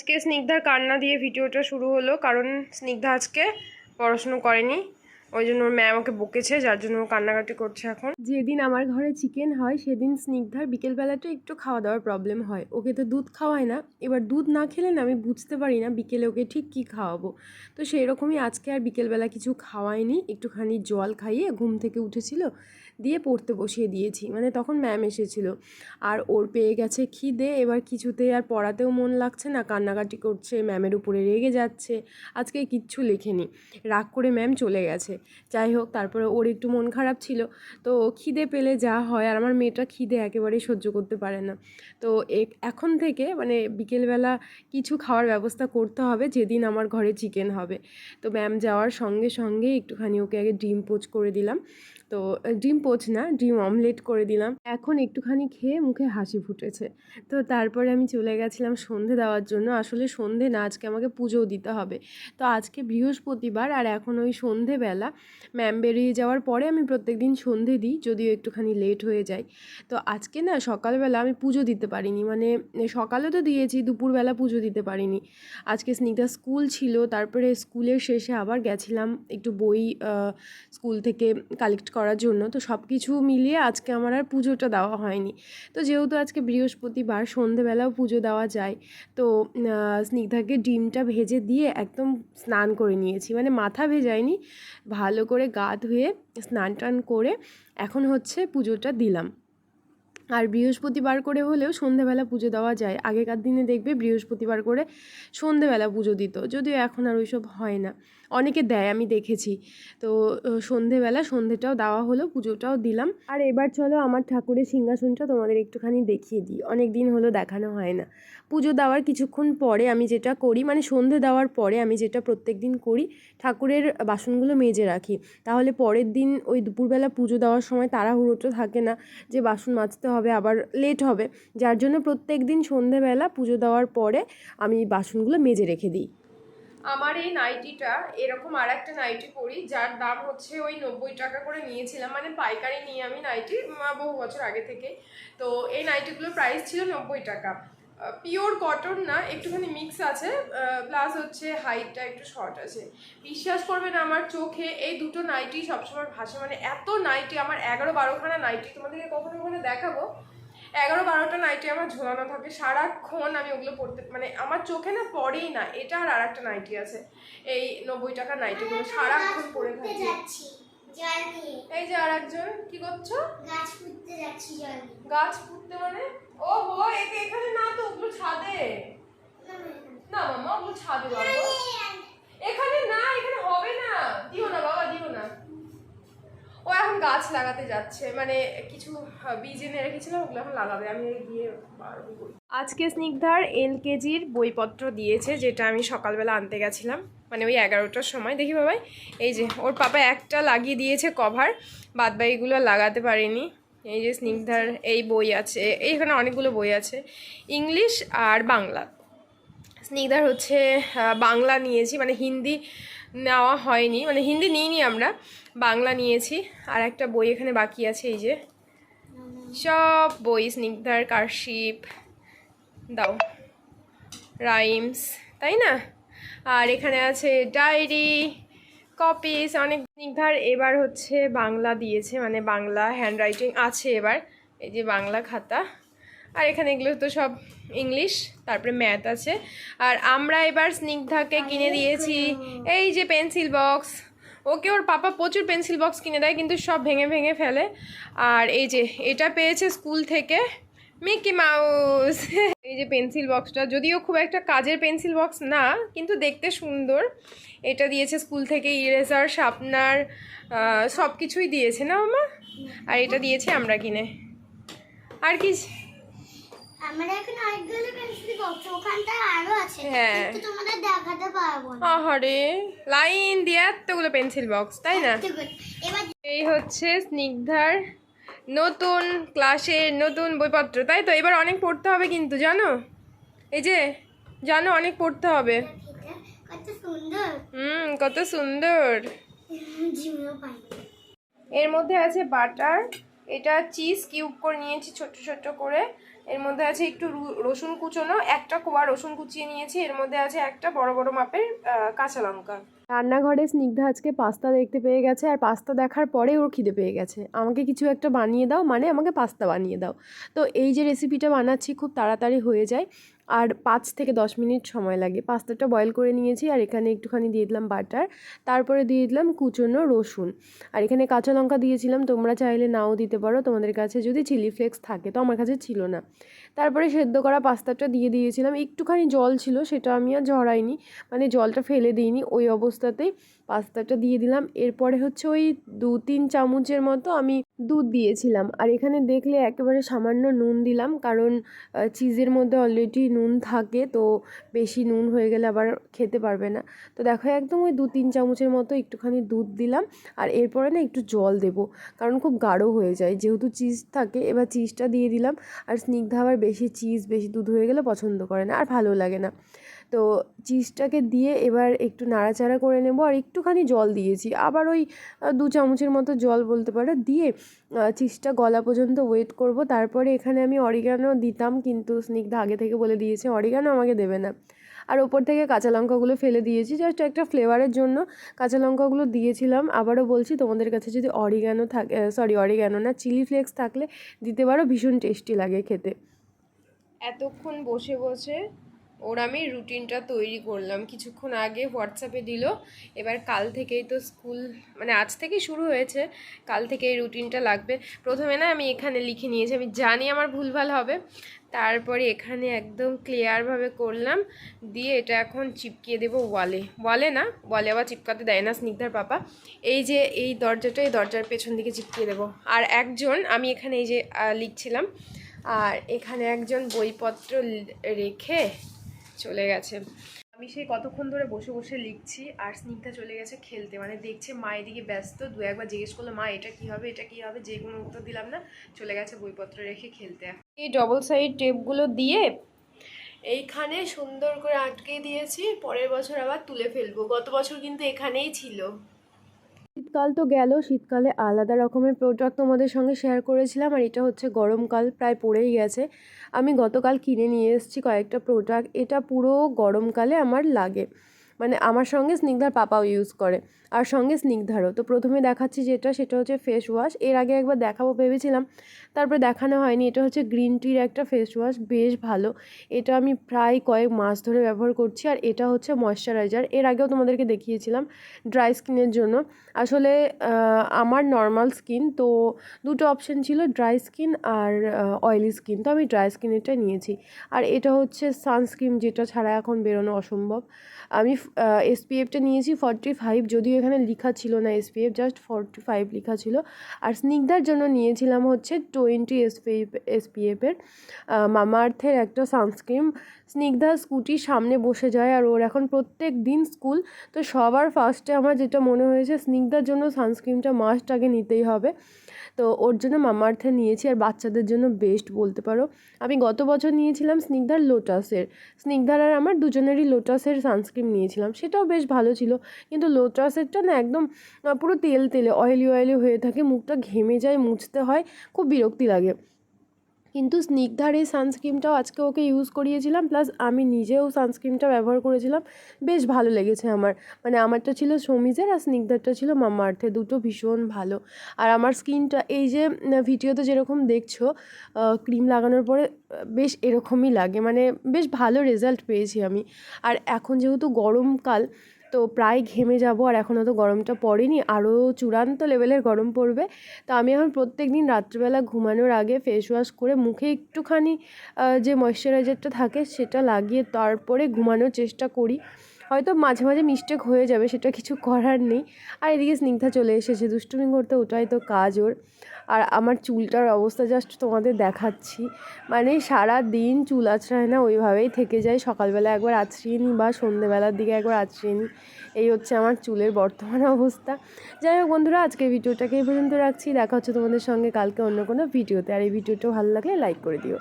আজকে স্নিগ্ধার কান্না দিয়ে ভিডিওটা শুরু হলো কারণ স্নিগ্ধা আজকে পড়াশুনো করেনি। ওই জন্য ওর ম্যাম ওকে বকেছে, যার জন্য ও কান্নাকাটি করছে এখন। যেদিন আমার ঘরে চিকেন হয়, সেদিন স্নিগ্ধার বিকেলবেলাটা একটু খাওয়া দাওয়ার প্রবলেম হয়। ওকে তো দুধ খাওয়ায় না। এবার দুধ না খেলে না, আমি বুঝতে পারি না বিকেলে ওকে ঠিক কী খাওয়াবো। তো সেই রকমই আজকে আর বিকেলবেলা কিছু খাওয়াইনি একটুখানি জল খাইয়ে ঘুম থেকে উঠেছিল, দিয়ে পড়তে বসিয়ে দিয়েছি। মানে তখন ম্যাম এসেছিল। আর ওর পেয়ে গেছে খিদে। এবার কিছুতে আর পড়াতেও মন লাগছে না। কান্নাকাটি করছে ম্যামের উপরে রেগে যাচ্ছে। আজকে কিচ্ছু লেখেনি। রাগ করে ম্যাম চলে গেছে। যাই হোক তারপরে ওর একটু মন খারাপ ছিল, তো খিদে পেলে যা হয়, আর আমার মেয়েটা খিদে একেবারেই সহ্য করতে পারে না। তো এখন থেকে মানে বিকেলবেলা কিছু খাওয়ার ব্যবস্থা করতে হবে, যেদিন আমার ঘরে চিকেন হবে। তো ম্যাম যাওয়ার সঙ্গে সঙ্গে একটুখানি ওকে আগে ডিম পোচ করে দিলাম। তো ডিম পোচ না, ডিম অমলেট করে দিলাম। এখন একটুখানি খেয়ে মুখে হাসি ফুটেছে। তো তারপরে আমি চলে গেছিলাম সন্ধে দেওয়ার জন্য। আসলে সন্ধে না, আজকে আমাকে পুজোও দিতে হবে। তো আজকে বৃহস্পতিবার, আর এখন ওই সন্ধেবেলা ম্যাম বেরিয়ে যাওয়ার পরে আমি প্রত্যেক দিন সন্ধে দিই, যদিও একটুখানি লেট হয়ে যায়। তো আজকে না সকালবেলা আমি পুজো দিতে পারিনি মানে সকালে তো দিয়েছি, দুপুরবেলা পুজো দিতে পারিনি। আজকে স্নিগ্ধা স্কুল ছিল, তারপরে স্কুলের শেষে আবার গেছিলাম একটু বই স্কুল থেকে কালেক্ট করার জন্য। তো সব কিছু মিলিয়ে আজকে আমার আর পুজোটা দেওয়া হয়নি। তো যেহেতু আজকে বৃহস্পতিবার, সন্ধেবেলাও পুজো দেওয়া যায়, তো স্নিগ্ধাকে ডিমটা ভেজে দিয়ে একদম স্নান করে নিয়েছি। মানে মাথা ভেজাইনি ভালো করে গা ধুয়ে স্নান টান করে এখন হচ্ছে পুজোটা দিলাম। আর বৃহস্পতিবার করে হলেও সন্ধেবেলা পুজো দেওয়া যায়। আগেকার দিনে দেখবে বৃহস্পতিবার করে সন্ধেবেলা পুজো দিত, যদিও এখন আর ওইসব হয় না। অনেকে দেয়, আমি দেখেছি। তো সন্ধেবেলা সন্ধেটাও দেওয়া হলো, পুজোটাও দিলাম। আর এবার চলো আমার ঠাকুরের সিংহাসনটা তোমাদের একটুখানি দেখিয়ে দিই। অনেক দিন হলো দেখানো হয় না। পুজো দেওয়ার কিছুক্ষণ পরে আমি যেটা করি মানে সন্ধে দেওয়ার পরে আমি যেটা প্রত্যেক দিন করি, ঠাকুরের বাসনগুলো মেজে রাখি। তাহলে পরের দিন ওই দুপুরবেলা পুজো দেওয়ার সময় তাড়াহুড়োটা থাকে না যে বাসন মাজতে হবে, আবার লেট হবে। যার জন্য প্রত্যেক দিন সন্ধেবেলা পুজো দেওয়ার পরে আমি বাসনগুলো মেজে রেখে দিই। আমার এই নাইটিটা এরকম আর একটা নাইটি পরি, যার দাম হচ্ছে ওই নব্বই টাকা করে নিয়েছিলাম। মানে পাইকারি নিয়ে আমি নাইটি বহু বছর আগে থেকে। তো এই নাইটিগুলোর প্রাইস ছিল নব্বই টাকা। পিওর কটন না, একটুখানি মিক্স আছে প্লাস হচ্ছে হাইটটা একটু শর্ট আছে। বিশ্বাস করবেন আমার চোখে এই দুটো নাইটি সবসময় ভাসে। মানে এত নাইটি আমার এগারো বারোখানা নাইটি তোমাদেরকে কখনো কখনো দেখাবো। এগারো বারোটা নাইটি আমার ঝোলানো থাকে সারাক্ষণ আমি ওগুলো পড়তে মানে আমার চোখে না পড়েই না এটা আর আরেকটা নাইটি আছে। এই নব্বই টাকা নাইটিগুলো সারাক্ষণ পড়ে থাকি। এই যে আর একজন কি করছ? গাছ পুঁততে যাচ্ছি জল গাছ পুঁততে মানে? ও হো একে এখানে না তো ওগুলো ছাদে। না মামা ওগুলো ছাদে বাবা এখানে না এখানে হবে না দিও না বাবা দিও না ও এখন গাছ লাগাতে যাচ্ছে মানে কিছু বীজ এনে রেখেছিলাম, ওগুলো এখন লাগাবে, আমি গিয়ে আজকে স্নিগ্ধার এলকেজির বইপত্র দিয়েছে, যেটা আমি সকালবেলা আনতে গেছিলাম মানে ওই এগারোটার সময়। দেখি বাবাই, এই যে, ওর পাপা একটা লাগিয়ে দিয়েছে কভার বাদ বাকিগুলো লাগাতে পারেনি। এই যে স্নিগ্ধার এই বই আছে, এইখানে অনেকগুলো বই আছে, ইংলিশ আর বাংলা। স্নিগ্ধার হচ্ছে বাংলা নিয়েছি মানে হিন্দি নেওয়া হয়নি। মানে হিন্দি নিইনি আমরা। বাংলা নিয়েছি। আর একটা বই এখানে বাকি আছে, এই যে। সব বই, স্নিগ্ধার, কারশিপ, দাও, রাইমস, তাই না? আর এখানে আছে ডায়েরি, কপিস, অনেক স্নিগ্ধার এবার হচ্ছে বাংলা দিয়েছে। মানে বাংলা হ্যান্ডরাইটিং আছে এবার। এই যে বাংলা খাতা। আর এখানে এগুলো তো সব ইংলিশ, তারপরে ম্যাথ আছে। আর আমরা এবার স্নিগ্ধাকে কিনে দিয়েছি। এই যে পেন্সিল বক্স ওকে ওর পাপা প্রচুর পেন্সিল বক্স কিনে দেয়, কিন্তু সব ভেঙে ভেঙে ফেলে। আর এই যে, এটা পেয়েছে স্কুল থেকে মিকি মাউস এই যে পেন্সিল বক্সটা যদিও খুব একটা কাজের পেন্সিল বক্স না, কিন্তু দেখতে সুন্দর। এটা দিয়েছে স্কুল থেকে ইরেজার শার্পনার সব কিছুই দিয়েছে না মামা? আর এটা দিয়েছি আমরা কিনে। আর কি আমরা এখন অনেকগুলো পেন্সিল বক্স ওখানটায় আরও আছে। হ্যাঁ। কিন্তু তোমাদের দেখাতে পারব না। আহারে লাইন দিয়ে এতগুলো পেন্সিল বক্স তাই না? এই হচ্ছে স্নিগ্ধার নতুন ক্লাসের নতুন বইপত্র তাই তো? এবার অনেক পড়তে হবে কিন্তু জানো? এই যে জানো অনেক পড়তে হবে। এটা কত সুন্দর। হুম কত সুন্দর। এর মধ্যে আছে বাটার এটা চিজ কিউব করে নিয়েছি ছোট ছোট করে। এর মধ্যে আছে একটু রসুন কুচোনো, একটা কোয়া রসুন কুচিয়ে নিয়েছি, এর মধ্যে আছে একটা বড় বড় মাপের কাঁচা লঙ্কা। রান্নাঘরে স্নিগ্ধা আজকে পাস্তা দেখতে পেয়ে গেছে, আর পাস্তা দেখার পরে ওর খিদে পেয়ে গেছে। আমাকে কিছু একটা বানিয়ে দাও মানে আমাকে পাস্তা বানিয়ে দাও। তো এই যে রেসিপিটা বানাচ্ছি, খুব তাড়াতাড়ি হয়ে যায়। আর পাঁচ থেকে দশ মিনিট সময় লাগে। পাস্তাটা বয়েল করে নিয়েছি আর এখানে একটুখানি দিয়ে দিলাম বাটার তারপরে দিয়ে দিলাম কুচনো রসুন। আর এখানে কাঁচা লঙ্কা দিয়েছিলাম, তোমরা চাইলে নাও দিতে পারো, তোমাদের কাছে যদি চিলি ফ্লেক্স থাকে। তো আমার কাছে ছিল না। তারপরে সেদ্ধ করা পাস্তাটা দিয়ে দিয়েছিলাম। একটুখানি জল ছিল, সেটা আমি আর ঝরাইনি। মানে জলটা ফেলে দিইনি, ওই অবস্থাতেই পাস্তাটা দিয়ে দিলাম। এরপরে হচ্ছে ওই দু তিন চামচের মতো আমি দুধ দিয়েছিলাম। আর এখানে দেখলে একেবারে সামান্য নুন দিলাম, কারণ চিজের মধ্যে অলরেডি নুন থাকে, তো বেশি নুন হয়ে গেলে আবার খেতে পারবে না। তো দেখো, একদম ওই দু তিন চামচের মতো একটুখানি দুধ দিলাম। আর এরপরে না একটু জল দেবো, কারণ খুব গাঢ় হয়ে যায়। যেহেতু চিজ থাকে, এবার চিজটা দিয়ে দিলাম। আর স্নিগ্ধা আবার বেশি চিজ, বেশি দুধ হয়ে গেলে পছন্দ করে না, আর ভালো লাগে না। তো চিজটাকে দিয়ে এবার একটু নাড়াচাড়া করে নেব, আর একটুখানি জল দিয়েছি। আবার ওই দু চামচের মতো জল বলতে পারো, দিয়ে চিজটা গলা পর্যন্ত ওয়েট করব। তারপরে এখানে আমি অরিগানো দিতাম, কিন্তু স্নিগ্ধা আগে থেকে বলে দিয়েছে অরিগানো আমাকে দেবে না। আর ওপর থেকে কাঁচা লঙ্কাগুলো ফেলে দিয়েছি জাস্ট একটা ফ্লেভারের জন্য কাঁচা লঙ্কাগুলো দিয়েছিলাম। আবারও বলছি, তোমাদের কাছে যদি অরিগানো থাকে সরি অরিগানো না চিলি ফ্লেক্স থাকলে দিতে পারো, ভীষণ টেস্টি লাগে খেতে। এতক্ষণ বসে বসে ওর আমি রুটিনটা তৈরি করলাম। কিছুক্ষণ আগে হোয়াটসঅ্যাপে দিল, এবার কাল থেকেই তো স্কুল মানে আজ থেকেই শুরু হয়েছে, কাল থেকে এই রুটিনটা লাগবে। প্রথমে না আমি এখানে লিখে নিয়েছি, আমি জানি আমার ভুলভাল হবে। তারপরে এখানে একদম ক্লিয়ারভাবে করলাম, দিয়ে এটা এখন চিপকিয়ে দেবো ওয়ালে ওয়ালে না ওয়ালে আবার চিপকাতে দেয় না স্নিগ্ধার পাপা। এই যে এই দরজাটা, এই দরজার পেছন দিকে চিপকিয়ে দেবো। আর একজন, আমি এখানে এই যে লিখছিলাম আর এখানে একজন বইপত্র রেখে চলে গেছে। আমি সেই কতক্ষণ ধরে বসে বসে লিখছি আর স্নিগ্ধা চলে গেছে খেলতে। মানে দেখছে মা এদিকে ব্যস্ত, দু একবার জিজ্ঞেস করল, মা, এটা কি হবে? এটা কি হবে? যে কোনো উত্তর দিলাম না, চলে গেছে বইপত্র রেখে খেলতে। এই ডবল সাইড টেপগুলো দিয়ে এইখানে সুন্দর করে আটকে দিয়েছি, পরের বছর আবার তুলে ফেলব। গত বছর কিন্তু এখানেই ছিল। শীতকাল তো গেল, শীতকালে আলাদা রকমের প্রোডাক্ট তোমাদের সঙ্গে শেয়ার করেছিলাম আর এটা হচ্ছে গরমকাল প্রায় পড়েই গেছে। আমি গতকাল কিনে নিয়ে এসেছি কয়েকটা প্রোডাক্ট এটা পুরো গরমকালে আমার লাগে। মানে আমার সঙ্গে স্নিগ্ধার পাপাও ইউজ করে। আর সঙ্গে স্নিগ্ধারও। তো প্রথমে দেখাচ্ছি যেটা, সেটা হচ্ছে ফেস ওয়াশ এর আগে একবার দেখাবো ভেবেছিলাম, তারপরে দেখানো হয়নি। এটা হচ্ছে গ্রিন টির একটা ফেস ওয়াশ বেশ ভালো। এটা আমি প্রায় কয়েক মাস ধরে ব্যবহার করছি। আর এটা হচ্ছে ময়শ্চারাইজার এর আগেও তোমাদেরকে দেখিয়েছিলাম ড্রাই স্কিনের জন্য। আসলে আমার নর্মাল স্কিন তো দুটো অপশন ছিল ড্রাই স্কিন আর অয়েলি স্কিন তো আমি ড্রাই স্কিনেরটাই নিয়েছি। আর এটা হচ্ছে সানস্ক্রিন যেটা ছাড়া এখন বেরোনো অসম্ভব। আমি এসপিএফটা নিয়েছি ফর্টি ফাইভ যদিও এখানে লেখা ছিল না এসপিএফ জাস্ট ফর্টি ফাইভ লেখা ছিল। আর স্নিগ্ধার জন্য নিয়েছিলাম হচ্ছে টোয়েন্টি এসপিএফ এসপিএফের মামা আর্থের একটা সানস্ক্রিন স্নিগ্ধা স্কুটির সামনে বসে যায় আর ওর এখন প্রত্যেক দিন স্কুল তো সবার ফার্স্টে আমার যেটা মনে হয়েছে, স্নিগ্ধার জন্য সানস্ক্রিনটা মাস্ট আগে নিতেই হবে। তো ওর জন্য মামার্থে নিয়েছি আর বাচ্চাদের জন্য বেস্ট বলতে পারো। আমি গত বছর নিয়েছিলাম স্নিগ্ধার লোটাসের স্নিগ্ধার আর আমার দুজনেরই লোটাসের সানস্ক্রিন নিয়েছিলাম। সেটাও বেশ ভালো ছিল। কিন্তু লোটাসেরটা না একদম পুরো তেল তেলে অয়েলি অয়েলি হয়ে থাকে, মুখটা ঘেমে যায়, মুছতে হয়, খুব বিরক্তি লাগে। কিন্তু স্নিগ্ধার এই সানস্ক্রিনটাও আজকে ওকে ইউজ করিয়েছিলাম প্লাস আমি নিজেও সানস্ক্রিনটা ব্যবহার করেছিলাম। বেশ ভালো লেগেছে আমার। মানে আমারটা ছিল সমিজের আর স্নিগ্ধারটা ছিল মামা আর্থে দুটো ভীষণ ভালো। আর আমার স্কিনটা, এই যে ভিডিওতে যেরকম দেখছ ক্রিম লাগানোর পরে, বেশ এরকমই লাগে। মানে বেশ ভালো রেজাল্ট পেয়েছি আমি। আর এখন যেহেতু গরমকাল তো প্রায় ঘেমে যাব আর এখনও তো গরমটা পড়েনি, আরও চূড়ান্ত লেভেলের গরম পড়বে। তো আমি এখন প্রত্যেক দিন রাত্রিবেলা ঘুমানোর আগে ফেস ওয়াশ করে মুখে একটুখানি যে ময়শ্চারাইজারটা থাকে সেটা লাগিয়ে তারপরে ঘুমানোর চেষ্টা করি। হয়তো মাঝে মাঝে মিস্টেক হয়ে যাবে, সেটা কিছু করার নেই। আর এদিকে স্নিগ্ধা চলে এসেছে, দুষ্টুমি করতে ওটাই তো কাজ ওর। আর আমার চুলটার অবস্থা জাস্ট তোমাদের দেখাচ্ছি। মানে সারা দিন চুল আছড়ায় না, ওইভাবেই থেকে যায়। সকালবেলা একবার আছড়িয়ে নিই বা সন্ধেবেলার দিকে একবার আছড়িয়ে নিই এই হচ্ছে আমার চুলের বর্তমান অবস্থা। যাই হোক বন্ধুরা আজকে ভিডিওটাকে এই পর্যন্ত রাখছি। দেখা হচ্ছে তোমাদের সঙ্গে কালকে অন্য কোনো ভিডিওতে। আর এই ভিডিওটা ভালো লাগলে লাইক করে দিও।